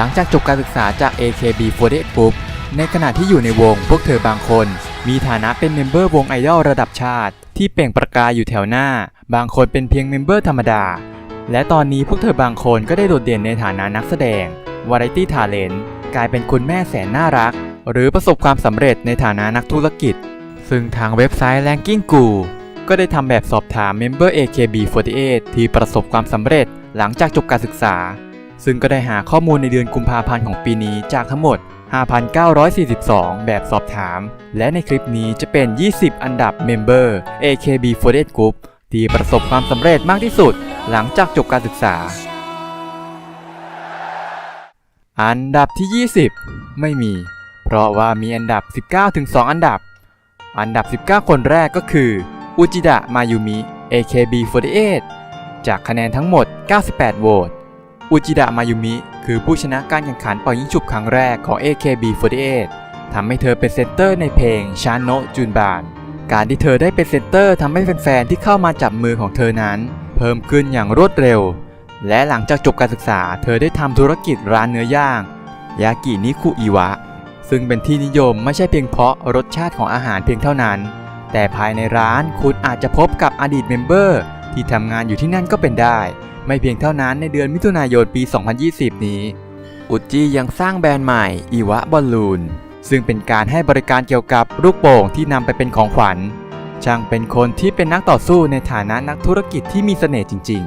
หลังจากจบการศึกษาจาก AKB48 Group ในขณะที่อยู่ในวงพวกเธอบางคน มีฐานะเป็นเมมเบอร์วงไอดอลระดับชาติ ที่เปล่งประกายอยู่แถวหน้า บางคนเป็นเพียงเมมเบอร์ธรรมดา และตอนนี้พวกเธอบางคนก็ได้โดดเด่นในฐานะนักแสดงวาไรตี้ทาเลนต์กลายเป็นคุณแม่แสนน่ารัก หรือประสบความสำเร็จในฐานะนักธุรกิจ ซึ่งทางเว็บไซต์ Ranking g o ก็ได้ทำแบบสอบถามเมมเบอร์ AKB48 ที่ประสบความสำเร็จหลังจากจบการศึกษา ซึ่งก็ได้หาข้อมูลในเดือนกุมภาพันธ์ของปีนี้จากทั้งหมด 5,942 แบบสอบถาม และในคลิปนี้จะเป็น 20 อันดับเมมเบอร์ AKB48 Group ที่ประสบความสำเร็จมากที่สุด หลังจากจบการศึกษา อันดับที่ 20 ไม่มี เพราะว่ามีอันดับ 19ถึง2อันดับ อันดับ 19 คนแรกก็คืออุจิดะมายุมิ AKB48 จากคะแนนทั้งหมด 98 โหวต อุจิดะมายุมิ คือผู้ชนะการแข่งขันเป่ายิงฉุบครั้งแรกของ AKB48 ทำให้เธอเป็นเซนเตอร์ในเพลงชานโนจุนบาน การที่เธอได้เป็นเซนเตอร์ทำให้แฟนๆที่เข้ามาจับมือของเธอนั้น เพิ่มขึ้นอย่างรวดเร็ว และหลังจากจบการศึกษา เธอได้ทำธุรกิจร้านเนื้อย่างยากินิคุอิวะ ซึ่งเป็นที่นิยมไม่ใช่เพียงเพราะรสชาติของอาหารเพียงเท่านั้น แต่ภายในร้านคุณอาจจะพบกับอดีตเมมเบอร์ที่ทำงานอยู่ที่นั่นก็เป็นได้ ไม่เพียงเท่านั้นในเดือนมิถุนายนปี 2020 นี้ อุจจิยังสร้างแบรนด์ใหม่อิวะบอลลูน ซึ่งเป็นการให้บริการเกี่ยวกับลูกโป่งที่นำไปเป็นของขวัญ ช่างเป็นคนที่เป็นนักต่อสู้ในฐานะนักธุรกิจที่มีเสน่ห์จริง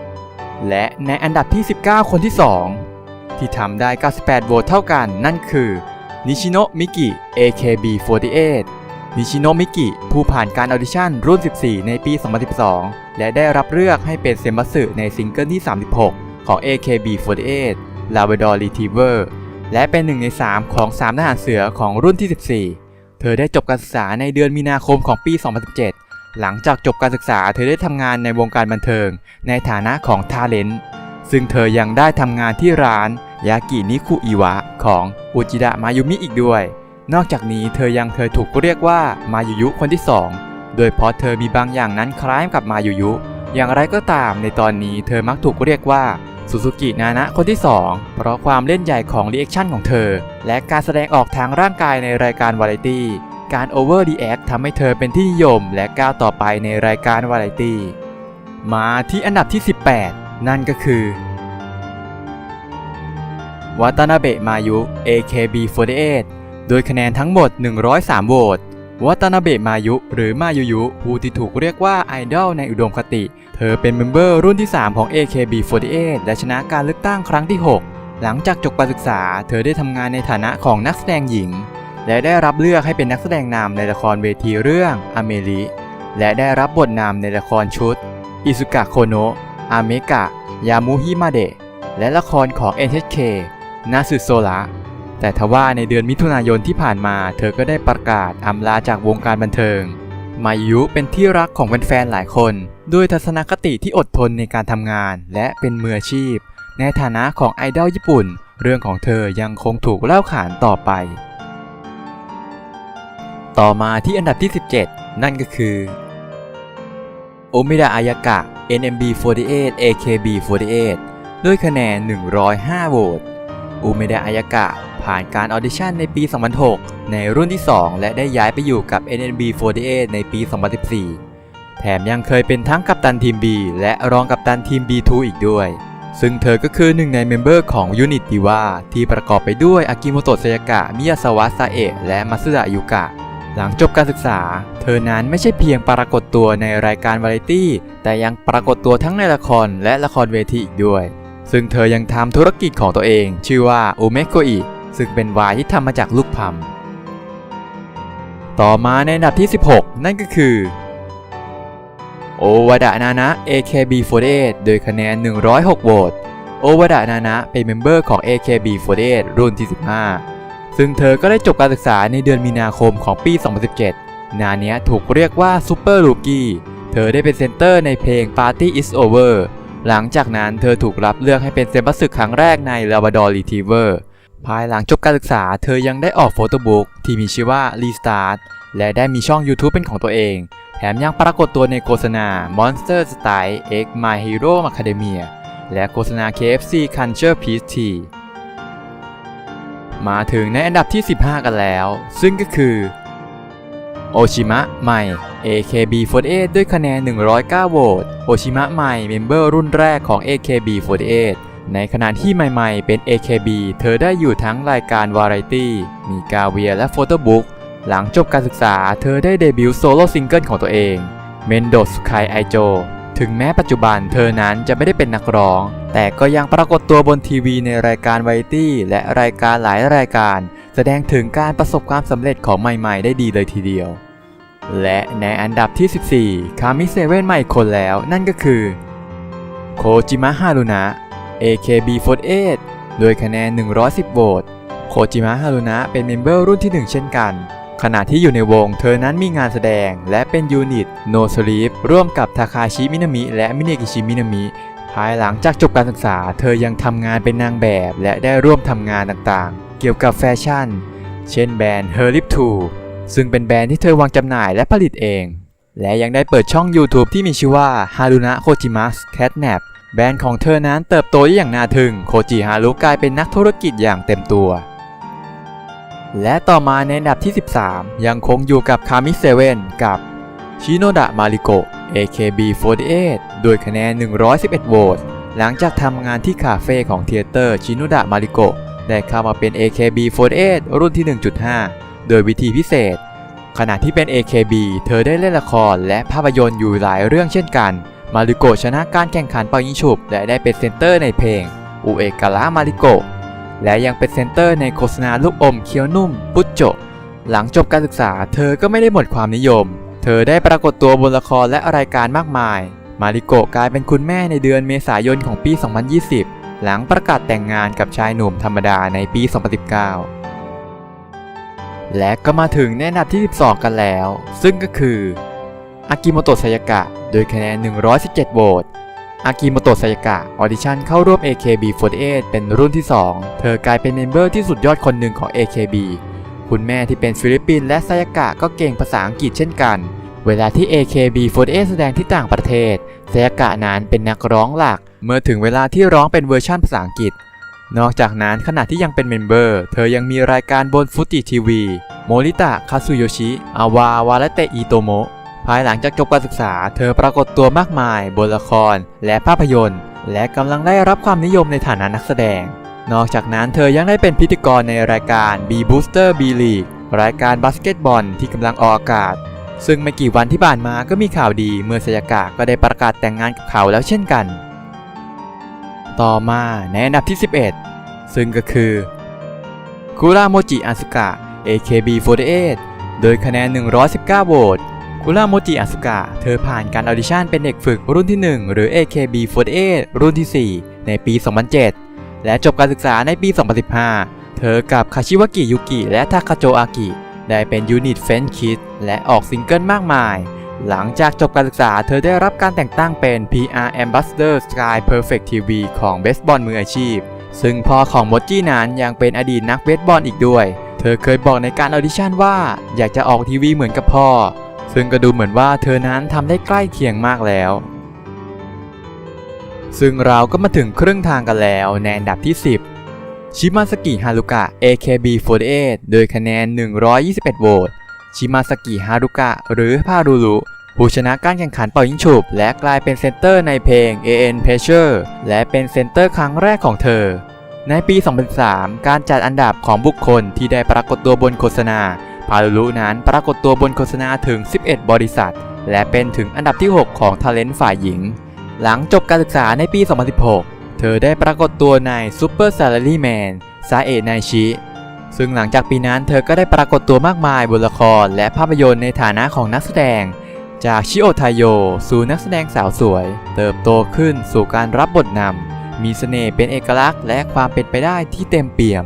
ๆ และในอันดับที่ 19 คนที่ 2 ที่ทำได้ 98 โหวตเท่ากันนั่นคือนิชิโนะมิกิ AKB48 นิชิโนมิกิ ผู้ผ่านการออดิชั่นรุ่น 14 ในปี 2012 และได้รับเลือกให้เป็นเซมัสึในซิงเกิลที่ 36 ของ AKB48 Labrador Retriever และเป็นหนึ่งใน 3 ของ 3 ทหารเสือของรุ่นที่ 14 เธอได้จบการศึกษาในเดือนมีนาคมของปี 2017 หลังจากจบการศึกษาเธอได้ทำงานในวงการบันเทิง ในฐานะของทาเลนต์ซึ่งเธอยังได้ทำงานที่ร้านยากินิคุอิวะของอุจิดะมายุมิอีกด้วย นอกจากนี้เธอยังเคยถูกเรียกว่ามายุยุคนที่ 2 โดยเพราะเธอมีบางอย่างนั้นคล้ายกับมายุยุ อย่างไรก็ตามในตอนนี้เธอมักถูกเรียกว่าสุสุกินานะคนที่ 2 เพราะความเล่นใหญ่ของรีแอคชั่นของเธอ และการแสดงออกทางร่างกายในรายการวาไรตี้ การโอเวอร์ดีแอคทำให้เธอเป็นที่นิยม และก้าวต่อไปในรายการวาไรตี้ มาที่อันดับที่ 18 นั่นก็คือวาตนาเบะมายุ AKB48 โดยคะแนนทั้งหมด 103 โหวตวาตนาเบะมายุ หรือมายุยุ ผู้ที่ถูกเรียกว่าไอดอลในอุดมคติ เธอเป็นเมมเบอร์รุ่นที่ 3 ของ AKB48 และชนะการเลือกตั้งครั้งที่ 6 หลังจากจบการศึกษา เธอได้ทำงานในฐานะของนักแสดงหญิง และได้รับเลือกให้เป็นนักแสดงนำในละครเวทีเรื่องอเมริและได้รับบทนำในละครชุดอิซุกะโคโนะอาเมกะ ยามุฮิมาเดะ และละครของ NHK นาสึโซระ แต่ทว่าในเดือนมิถุนายนที่ผ่านมาเธอก็ได้ประกาศอำลาจากวงการบันเทิง มายุเป็นที่รักของแฟนๆหลายคน ด้วยทัศนคติที่อดทนในการทำงาน และเป็นมืออาชีพ ในฐานะของไอดอลญี่ปุ่น เรื่องของเธอยังคงถูกเล่าขานต่อไป ต่อมาที่อันดับที่ 17 นั่นก็คือโอมิดะอายากะ NMB48 AKB48 ด้วยคะแนน 105 โหวตอุเมดะอายากะ ผ่านการออดิชั่นในปี 2006 ในรุ่นที่ 2 และได้ย้ายไปอยู่กับ NMB48 ในปี 2014 แถมยังเคยเป็นทั้งกัปตันทีม B และรองกัปตันทีม B2 อีกด้วย ซึ่งเธอก็คือหนึ่งในเมมเบอร์ของยูนิตดีว่าที่ประกอบไปด้วยอากิโมโตะเซยากะ มิยาสวะซาเอะและมัสึดะยุกะหลังจบการศึกษา เธอนั้นไม่ใช่เพียงปรากฏตัวในรายการวาไรตี้ แต่ยังปรากฏตัวทั้งในละครและละครเวทีอีกด้วย ซึ่งเธอยังทำธุรกิจของตัวเอง ชื่อว่าโอเมโกอิ ซึ่งเป็นไวน์ที่ทำมาจากลูกพัม ต่อมาในอันดับที่ 16 นั่นก็คือโอวาดะนานะ AKB48 โดยคะแนน 106โหวต โอวาดะนานะเป็นเมมเบอร์ของ AKB48 รุ่นที่ 15 ซึ่งเธอก็ได้จบการศึกษาในเดือนมีนาคมของปี 2017 นาเนี้ยถูกเรียกว่าซูเปอร์ลูกี้ เธอได้เป็นเซนเตอร์ในเพลง Party is Over หลังจากนั้นเธอถูกรับเลือกให้เป็นเซมบัสึกครั้งแรกใน Labrador Retriever ภายหลังจบการศึกษาเธอยังได้ออกโฟโต้บุ๊กที่มีชื่อว่า Restart และได้มีช่อง YouTube เป็นของตัวเอง แถมยังปรากฏตัวในโฆษณา Monster Style X My Hero Academia และโฆษณา KFC Culture Peace Tea มาถึงในอันดับที่ 15 กันแล้ว ซึ่งก็คือโอชิมะใหม่ AKB48 ด้วยคะแนน 109 โหวต โอชิมะใหม่เมมเบอร์รุ่นแรกของ AKB48 ในขณะที่ใหม่ๆ เป็น AKB เธอได้อยู่ทั้งรายการวาไรตี้ มีกาเวียและโฟโต้บุ๊ก หลังจบการศึกษา เธอได้เดบิวต์โซโล่ซิงเกิลของตัวเองเมนโดสไคไอโจถึงแม้ปัจจุบันเธอนั้นจะไม่ได้เป็นนักร้อง แต่ก็ยังปรากฏตัวบนทีวีในรายการวาไรตี้และรายการหลายรายการ แสดงถึงการประสบความสำเร็จของใหม่ๆ ได้ดีเลยทีเดียว และในอันดับที่ 14 คามิเซเว่นใหม่คนแล้วนั่นก็คือ โคจิมะฮารุนะ AKB48 โดยคะแนน 110 โหวต โคจิมะฮารุนะเป็นเมมเบอร์รุ่นที่ 1 เช่นกัน ขณะที่อยู่ในวงเธอนั้นมีงานแสดงและเป็นยูนิต No Sleep ร่วมกับทาคาชิมินามิและมิเนกิชิมินามิ ภายหลังจากจบการศึกษา เธอยังทำงานเป็นนางแบบและได้ร่วมทำงานต่างๆ เกี่ยวกับแฟชั่น เช่นแบรนด์ Her Lip 2ซึ่งเป็นแบรนด์ที่เธอวางจำหน่ายและผลิตเอง และยังได้เปิดช่อง YouTube ที่มีชื่อว่า Haruna Kojima's Catnap แบรนด์ของเธอนั้นเติบโตได้อย่างน่าทึ่ง โคจิฮารุกลายเป็นนักธุรกิจอย่างเต็มตัว และต่อมาในอันดับที่ 13 ยังคงอยู่กับคามิเซเว่นกับชิโนดะมาริโก AKB48 โดยคะแนน 111 โหวต หลังจากทำงานที่คาเฟ่ของเทเตอร์ชิโนดะมาริโกได้เข้ามาเป็น AKB48 รุ่นที่ 1.5 โดยวิธีพิเศษ ขณะที่เป็น AKB เธอได้เล่นละครและภาพยนตร์อยู่หลายเรื่องเช่นกัน มาริโกชนะการแข่งขันเป่ายิงฉุบและได้เป็นเซนเตอร์ในเพลงอุเอการะมาริโกและยังเป็นเซนเตอร์ในโฆษณาลูกอมเคี้ยวนุ่มปุจโจหลังจบการศึกษาเธอก็ไม่ได้หมดความนิยม เธอได้ปรากฏตัวบนละครและรายการมากมาย มาริโกกลายเป็นคุณแม่ในเดือนเมษายนของปี 2020 หลังประกาศแต่งงานกับชายหนุ่มธรรมดาในปี 2019 และก็มาถึงในอันดับที่ 12 กันแล้ว ซึ่งก็คือ อากิโมโตะไซยากะ โดยคะแนน 117 โหวต อากิโมโตะไซยากะ ออดิชั่นเข้าร่วม AKB48 เป็นรุ่นที่ 2 เธอกลายเป็นเมมเบอร์ที่สุดยอดคนหนึ่งของ AKB คุณแม่ที่เป็นฟิลิปปินส์และไซยากะก็เก่งภาษาอังกฤษเช่นกัน เวลาที่ AKB48 แสดงที่ต่างประเทศไซยากะนั้นเป็นนักร้องหลัก เมื่อถึงเวลาที่ร้องเป็นเวอร์ชั่นภาษาอังกฤษ นอกจากนั้นขณะที่ยังเป็นเมมเบอร์ เธอยังมีรายการบนฟุจิทีวี โมริตะ คาซุโยชิ อาวาวาและเตอิโตโมะ ภายหลังจากจบการศึกษา เธอปรากฏตัวมากมายบนละครและภาพยนตร์ และกำลังได้รับความนิยมในฐานะนักแสดง นอกจากนั้นเธอยังได้เป็นพิธีกรในรายการ B Booster B League รายการบาสเกตบอลที่กำลังออกอากาศ ซึ่งไม่กี่วันที่ผ่านมาก็มีข่าวดีเมื่อสยากะก็ได้ประกาศแต่งงานกับเขาแล้วเช่นกัน ต่อมาในอันดับที่ 11 ซึ่งก็คือคุราโมจิอาสุกะ AKB48 โดยคะแนน 119 โหวต คุราโมจิอาสุกะ เธอผ่านการออดิชั่นเป็นเด็กฝึกรุ่นที่ 1 หรือ AKB48 รุ่นที่ 4 ในปี 2007 และจบการศึกษาในปี 2015 เธอกับคาชิวากิยุกิและทาคาโจอากิ ได้เป็นยูนิตเฟนคิดและออกซิงเกิลมากมาย หลังจากจบการศึกษาเธอได้รับการแต่งตั้งเป็น PR Ambassador Sky Perfect TV ของเบสบอลมืออาชีพ ซึ่งพ่อของโมจี้นั้นยังเป็นอดีตนักเบสบอลอีกด้วย เธอเคยบอกในการออดิชั่นว่าอยากจะออกทีวีเหมือนกับพ่อ ซึ่งก็ดูเหมือนว่าเธอนั้นทำได้ใกล้เคียงมากแล้ว ซึ่งเราก็มาถึงครึ่งทางกันแล้วในอันดับที่ 10 ชิมาสกิฮารุกะ AKB48 โดยคะแนน 121 โหวต ชิมาสกิฮารุกะหรือพารุรุผู้ชนะการแข่งขันเป่ายิงฉุบ และกลายเป็นเซนเตอร์ในเพลง AN Pressure และเป็นเซนเตอร์ครั้งแรกของเธอ ในปี 2003 การจัดอันดับของบุคคลที่ได้ปรากฏตัวบนโฆษณา พารุรุนั้นปรากฏตัวบนโฆษณาถึง 11 บริษัท และเป็นถึงอันดับที่ 6 ของท ALENT ฝ่ายหญิง หลังจบการศึกษาในปี 2016 เธอได้ปรากฏตัวใน Super Salary Man ซาเอะไนชิ ซึ่งหลังจากปีนั้นเธอก็ได้ปรากฏตัวมากมายบนละครและภาพยนตร์ในฐานะของนักแสดง จากชิโอไทโย สู่นักแสดงสาวสวย เติบโตขึ้นสู่การรับบทนำมีเสน่ห์เป็นเอกลักษณ์และความเป็นไปได้ที่เต็มเปี่ยม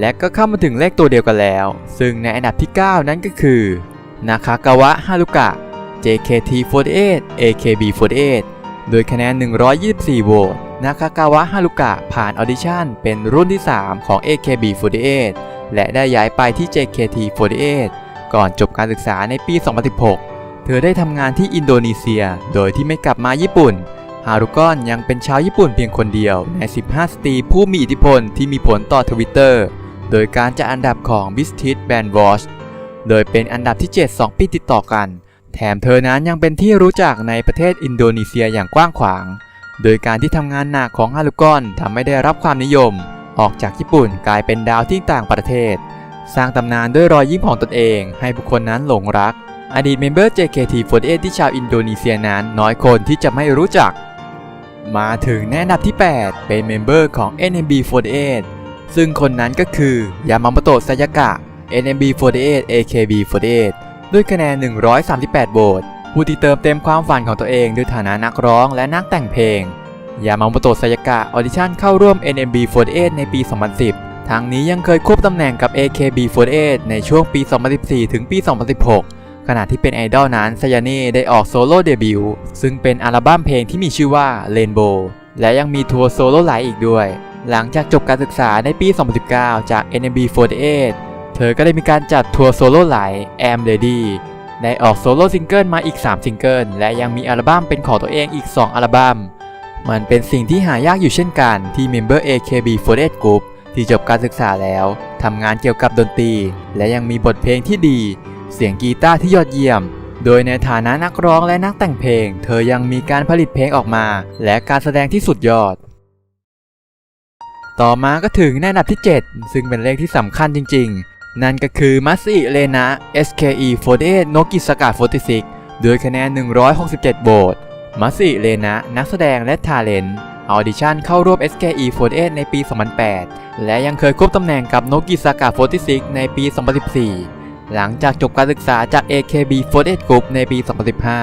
และก็เข้ามาถึงเลขตัวเดียวกันแล้ว ซึ่งในอันดับที่ 9 นั้นก็คือนาคากาวะฮารุกะ JKT48 AKB48 โดยคะแนน 124 โหวตนาคากาวะฮารุกะผ่านออดิชั่นเป็นรุ่นที่ 3 ของ AKB48 และได้ย้ายไปที่ JKT48 ก่อนจบการศึกษาในปี 2016 เธอได้ทำงานที่อินโดนีเซีย โดยที่ไม่กลับมาญี่ปุ่น ฮารุกอนยังเป็นชาวญี่ปุ่นเพียงคนเดียวใน 15 สตรีผู้มีอิทธิพลที่มีผลต่อทวิตเตอร์ โดยการจัดอันดับของ b i s t i t Band Watch โดยเป็นอันดับที่ 7 2 ปีติดต่อกัน แถมเธอนั้นยังเป็นที่รู้จักในประเทศอินโดนีเซียอย่างกว้างขวาง โดยการที่ทำงานหนักของฮารุกอนทำให้ได้รับความนิยม ออกจากญี่ปุ่นกลายเป็นดาวที่ต่างประเทศ สร้างตำนานด้วยรอยยิ้มของตนเอง ให้บุคคลนั้นหลงรัก อดีตเมมเบอร์ JKT48 ที่ชาวอินโดนีเซียนั้นน้อยคนที่จะไม่รู้จัก มาถึงแนะนำที่ 8 เป็นเมมเบอร์ของ NMB48 ซึ่งคนนั้นก็คือยามาโมโตะไซยากะ NMB48 AKB48 ด้วยคะแนน 138 โหวตผู้ที่เติมเต็มความฝันของตัวเองด้วยฐานะนักร้องและนักแต่งเพลง ยามาโมโตะไซยากะออดิชั่นเข้าร่วม NMB48 ในปี 2010ทั้งนี้ยังเคยควบตำแหน่งกับ AKB48 ในช่วงปี 2014 ถึงปี 2016 ขณะที่เป็นไอดอลนั้นไซยาน่ได้ออกโซโล่เดบิวต์ซึ่งเป็นอัลบั้มเพลงที่มีชื่อว่า Rainbow และยังมีทัวร์โซโล่ไลฟ์อีกด้วย หลังจากจบการศึกษาในปี 2019 จาก NMB48 เธอก็ได้มีการจัดทัวร์โซโล่ไลฟ์ Am Ready ได้ออกโซโล่ซิงเกิลมาอีก 3 ซิงเกิล และยังมีอัลบั้มเป็นของตัวเองอีก 2 อัลบั้ม มันเป็นสิ่งที่หายากอยู่เช่นกันที่เมมเบอร์ AKB48 Group ที่จบการศึกษาแล้วทำงานเกี่ยวกับดนตรี และยังมีบทเพลงที่ดี เสียงกีตาร์ที่ยอดเยี่ยม โดยในฐานะนักร้องและนักแต่งเพลง เธอยังมีการผลิตเพลงออกมา และการแสดงที่สุดยอด ต่อมาก็ถึงในอันดับที่ 7 ซึ่งเป็นเลขที่สำคัญจริง ๆ นั่นก็คือมัสอิเลนะ SKE48 โนกิสกา46ด้วยคะแนน 167 โหวตมัสอิเลนะนักแสดงและทาเลนต์ออดิชั่นเข้าร่วม SKE48 ในปี 2008 และยังเคยควบตำแหน่งกับโนกิสกา46 ในปี 2014 หลังจากจบการศึกษาจาก AKB48 Group ในปี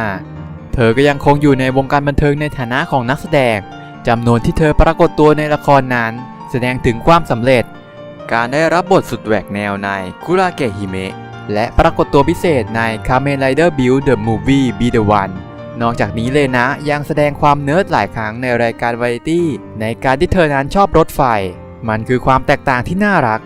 2015 เธอก็ยังคงอยู่ในวงการบันเทิงในฐานะของนักแสดงจำนวนที่เธอปรากฏตัวในละครนั้น แสดงถึงความสำเร็จ การได้รับบทสุดแหวกแนวในคุราเกะฮิเมะและปรากฏตัวพิเศษใน Kamen Rider Build the Movie Be the One นอกจากนี้เลยนะยังแสดงความเนิร์ดหลายครั้งในรายการวาไรตี้ในการที่เธอนั้นชอบรถไฟ มันคือความแตกต่างที่น่ารัก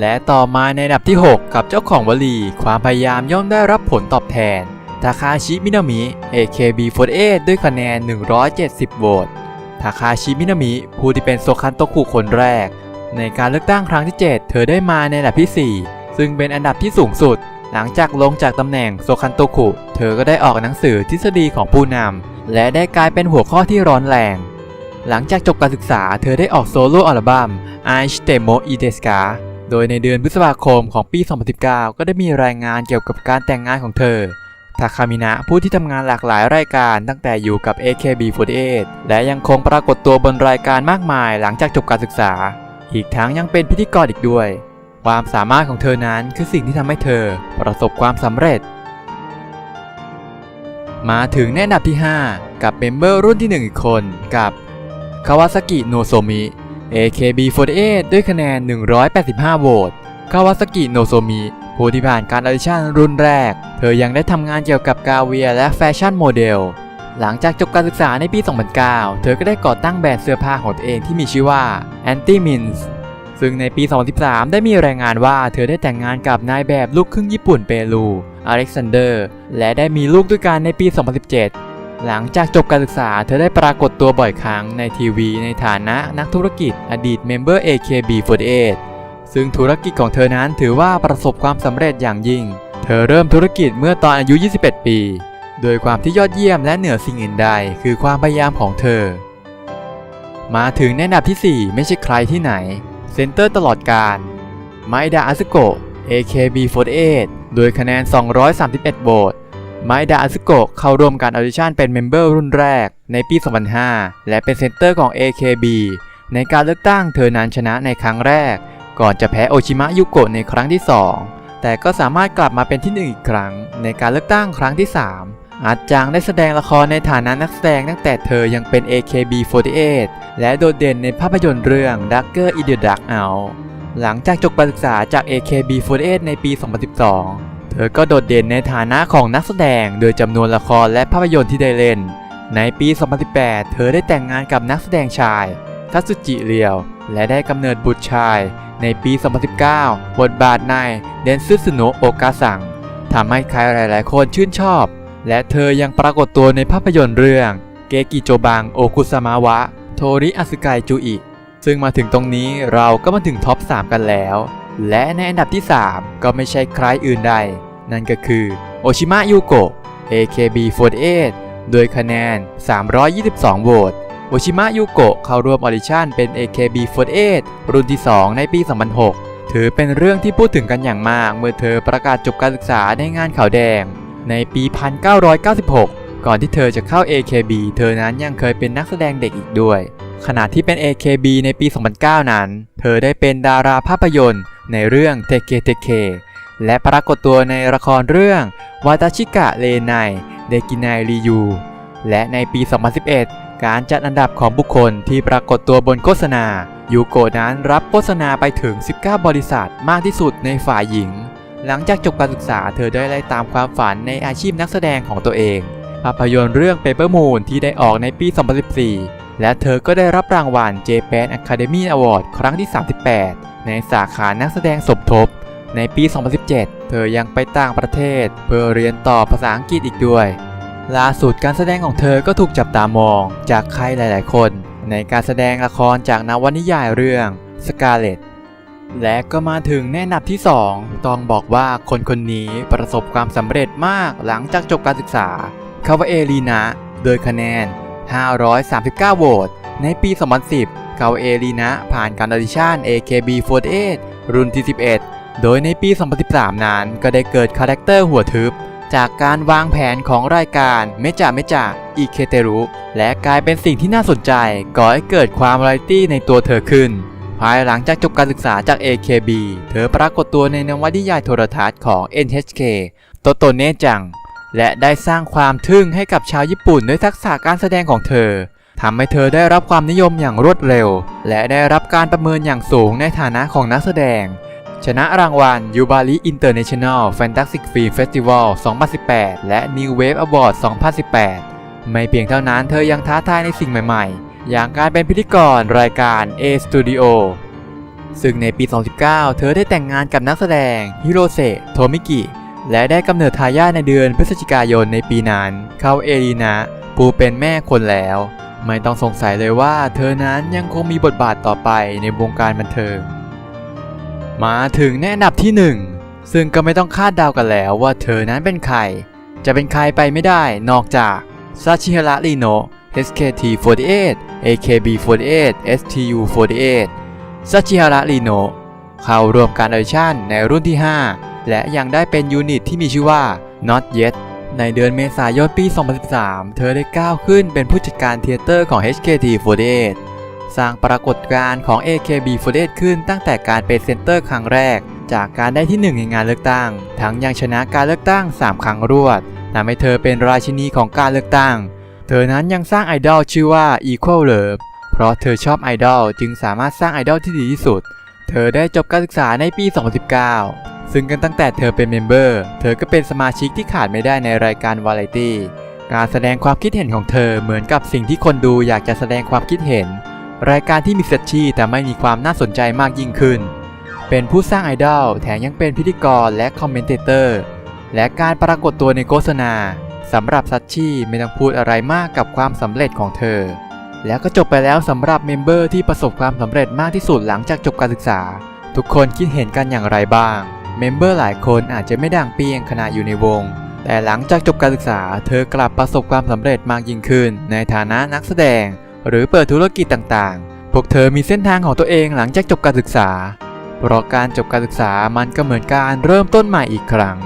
และต่อมาในอันดับที่ 6 กับเจ้าของวลี ความพยายามย่อมได้รับผลตอบแทน ทาคาชิมินามิ AKB48 ด้วยคะแนน 170 โหวต ทาคาชิมินามิ ผู้ที่เป็นโซคันโตคุคนแรก ในการเลือกตั้งครั้งที่ 7 เธอได้มาในอันดับที่ 4 ซึ่งเป็นอันดับที่สูงสุด หลังจากลงจากตำแหน่งโซคันโตคุ เธอก็ได้ออกหนังสือทฤษฎีของผู้นำและได้กลายเป็นหัวข้อที่ร้อนแรง หลังจากจบการศึกษา เธอได้ออกโซโล่อัลบั้ม I s t e m o i d e s k a โดยในเดือนพฤษภาคมของปี 2019 ก็ได้มีรายงานเกี่ยวกับการแต่งงานของเธอ ทาคามินะผู้ที่ทำงานหลากหลายรายการตั้งแต่อยู่กับ AKB48 และยังคงปรากฏตัวบนรายการมากมายหลังจากจบการศึกษา อีกทั้งยังเป็นพิธีกรอีกด้วย ความสามารถของเธอนั้นคือสิ่งที่ทำให้เธอประสบความสำเร็จ มาถึงแนะนำที่ 5 กับเมมเบอร์รุ่นที่ 1 อีกคนกับคาวาซากิโนโซมิ AKB48 ด้วยคะแนน 185 โหวต คาวาซากิโนโซมิ ผู้ที่ผ่านการออดิชั่นรุ่นแรก เธอยังได้ทำงานเกี่ยวกับกาเวียและแฟชั่นโมเดล หลังจากจบการศึกษาในปี 2009 เธอก็ได้ก่อตั้งแบรนด์เสื้อผ้าของตัวเองที่มีชื่อว่า Anti Mins ซึ่งในปี 2013 ได้มีรายงานว่าเธอได้แต่งงานกับนายแบบลูกครึ่งญี่ปุ่นเปรูอเล็กซานเดอร์ และได้มีลูกด้วยกันในปี 2017 หลังจากจบการศึกษา เธอได้ปรากฏตัวบ่อยครั้งในทีวี ในฐานะนักธุรกิจอดีตเมมเบอร์ AKB48 ซึ่งธุรกิจของเธอนั้นถือว่าประสบความสำเร็จอย่างยิ่ง เธอเริ่มธุรกิจเมื่อตอนอายุ 21 ปี โดยความที่ยอดเยี่ยมและเหนือสิ่งอื่นใด คือความพยายามของเธอ มาถึงในอันดับที่ 4 ไม่ใช่ใครที่ไหน เซนเตอร์ตลอดการไมดาอาซึโกะ AKB48 โดยคะแนน 231 โหวตไมดาอาซึโกะเข้าร่วมการออดิชั่นเป็นเมมเบอร์รุ่นแรกในปี 2005 และเป็นเซนเตอร์ของ AKB ในการเลือกตั้งเธอนั้นชนะในครั้งแรก ก่อนจะแพ้โอชิมะยุโกะในครั้งที่ 2 แต่ก็สามารถกลับมาเป็นที่หนึ่งอีกครั้ง ในการเลือกตั้งครั้งที่ 3 อาจจางได้แสดงละครในฐานะนักแสดงตั้งแต่เธอยังเป็น AKB48 และโดดเด่นในภาพยนตร์เรื่อง Darker in the Dark Out หลังจากจบการศึกษาจาก AKB48 ในปี 2012 เธอก็โดดเด่นในฐานะของนักแสดงโดยจำนวนละครและภาพยนตร์ที่ได้เล่น ในปี 2018 เธอได้แต่งงานกับนักแสดงชาย ทัตสุจิเรียว และได้กำเนิดบุตรชาย ในปี 2019 บทบาทในเดนซึสุโนะโอกาสังทำให้ใครหลายๆ คนชื่นชอบ และเธอยังปรากฏตัวในภาพยนตร์เรื่อง เกกิโจบังโอคุซามาวะ โทริอาสึไกจูอิซึ่งมาถึงตรงนี้เราก็มาถึงท็อป 3 กันแล้ว และในอันดับที่ 3 ก็ไม่ใช่ใครอื่นใด นั่นก็คือโอชิมะยูโกะ AKB48 โดยคะแนน 322 โหวต โอชิมะยูโกะเข้าร่วมออดิชั่นเป็น AKB48 รุ่นที่ 2 ในปี 2006 ถือเป็นเรื่องที่พูดถึงกันอย่างมาก เมื่อเธอประกาศจบการศึกษาในงานขาวแดง ในปี 1996 ก่อนที่เธอจะเข้า AKB เธอนั้นยังเคยเป็นนักแสดงเด็กอีกด้วย ขณะที่เป็น AKB ในปี 2009 นั้น เธอได้เป็นดาราภาพยนตร์ในเรื่องเทเคเทเคและปรากฏตัวในละครเรื่องวาตาชิกะเลไนเดกินายริยูและในปี 2011 การจัดอันดับของบุคคลที่ปรากฏตัวบนโฆษณา ยูโกนั้นรับโฆษณาไปถึง 19 บริษัทมากที่สุดในฝ่ายหญิง หลังจากจบการศึกษาเธอได้ไล่ตามความฝันในอาชีพนักแสดงของตัวเอง ภาพยนตร์เรื่อง Paper Moon ที่ได้ออกในปี 2014 และเธอก็ได้รับรางวัล Japan Academy Award ครั้งที่ 38 ในสาขานักแสดงสมทบ ในปี 2017 เธอยังไปต่างประเทศ เพื่อเรียนต่อภาษาอังกฤษอีกด้วย ล่าสุดการแสดงของเธอก็ถูกจับตามองจากใครหลาย ๆ คน ในการแสดงละครจากนวนิยายเรื่อง Scarlet และก็มาถึงแนะนำที่ 2 ต้องบอกว่าคนคนนี้ประสบความสำเร็จมากหลังจากจบการศึกษาคาวาเอลีนะโดยคะแนน 539 โหวตในปี 2010คาวาเอลีนะผ่านการออดิชั่น AKB48 รุ่นที่ 11 โดยในปี 2013 นั้นก็ได้เกิดคาแรคเตอร์หัวทึบ จากการวางแผนของรายการเมจ่าเมจ่าอิเคเตรุและกลายเป็นสิ่งที่น่าสนใจก่อให้เกิดความไรตี้ในตัวเธอขึ้น ภายหลังจากจบการศึกษาจาก AKB เธอปรากฏตัวในนวนิยายโทรทัศน์ของ NHK โตโตเนจัง และได้สร้างความทึ่งให้กับชาวญี่ปุ่นด้วยทักษะการแสดงของเธอทำให้เธอได้รับความนิยมอย่างรวดเร็ว และได้รับการประเมินอย่างสูงในฐานะของนักแสดง ชนะรางวัล u b a r i International Fantastic Film Festival 2018 และ New Wave Award 2018 ไม่เพียงเท่านั้นเธอยังท้าทายในสิ่งใหม่ๆ อย่างการเป็นพิธีกรรายการ A Studio ซึ่งในปี 2019 เธอได้แต่งงานกับนักแสดงฮิโรเซะโทมิกิ และได้กำเนิดทายาทในเดือนพฤศจิกายนในปีนั้น เขาเอลีนะผู้เป็นแม่คนแล้ว ไม่ต้องสงสัยเลยว่าเธอนั้นยังคงมีบทบาทต่อไปในวงการบันเทิง มาถึงแนะนำที่ 1 ซึ่งก็ไม่ต้องคาดเดากันแล้วว่าเธอนั้นเป็นใคร จะเป็นใครไปไม่ได้นอกจากซาชิฮาระริโนะ SKT48 AKB48 STU48 ซาชิฮาระริโนะเข้าร่วมการออดิชั่นในรุ่นที่ 5 และยังได้เป็นยูนิตที่มีชื่อว่า Not Yet ในเดือนเมษายนปี 2013 เธอได้ก้าวขึ้นเป็นผู้จัดการเทเตอร์ของ HKT48 สร้างปรากฏการณ์ของ AKB48 ขึ้นตั้งแต่การเป็นเซนเตอร์ครั้งแรก จากการได้ที่ 1 ในงานเลือกตั้ง ทั้งยังชนะการเลือกตั้ง 3 ครั้งรวดทำให้เธอเป็นราชินีของการเลือกตั้ง เธอนั้นยังสร้างไอดอลชื่อว่า Equal Love เพราะเธอชอบไอดอลจึงสามารถสร้างไอดอลที่ดีที่สุด เธอได้จบการศึกษาในปี 2019 ซึ่งกันตั้งแต่เธอเป็นเมมเบอร์ เธอก็เป็นสมาชิกที่ขาดไม่ได้ในรายการวาไรตี้ การแสดงความคิดเห็นของเธอเหมือนกับสิ่งที่คนดูอยากจะแสดงความคิดเห็น รายการที่มีเซตชี่แต่ไม่มีความน่าสนใจมากยิ่งขึ้น เป็นผู้สร้างไอดอลแถมยังเป็นพิธีกรและคอมเมนเตอร์ และการปรากฏตัวในโฆษณาสำหรับซัชชี่ไม่ต้องพูดอะไรมากกับความสำเร็จของเธอ แล้วก็จบไปแล้วสำหรับเมมเบอร์ที่ประสบความสำเร็จมากที่สุดหลังจากจบการศึกษา ทุกคนคิดเห็นกันอย่างไรบ้าง เมมเบอร์หลายคนอาจจะไม่ดังเปียงขณะอยู่ในวง แต่หลังจากจบการศึกษา เธอกลับประสบความสำเร็จมากยิ่งขึ้น ในฐานะนักแสดง หรือเปิดธุรกิจต่างๆ พวกเธอมีเส้นทางของตัวเองหลังจากจบการศึกษา เพราะการจบการศึกษามันก็เหมือนการเริ่มต้นใหม่อีกครั้ง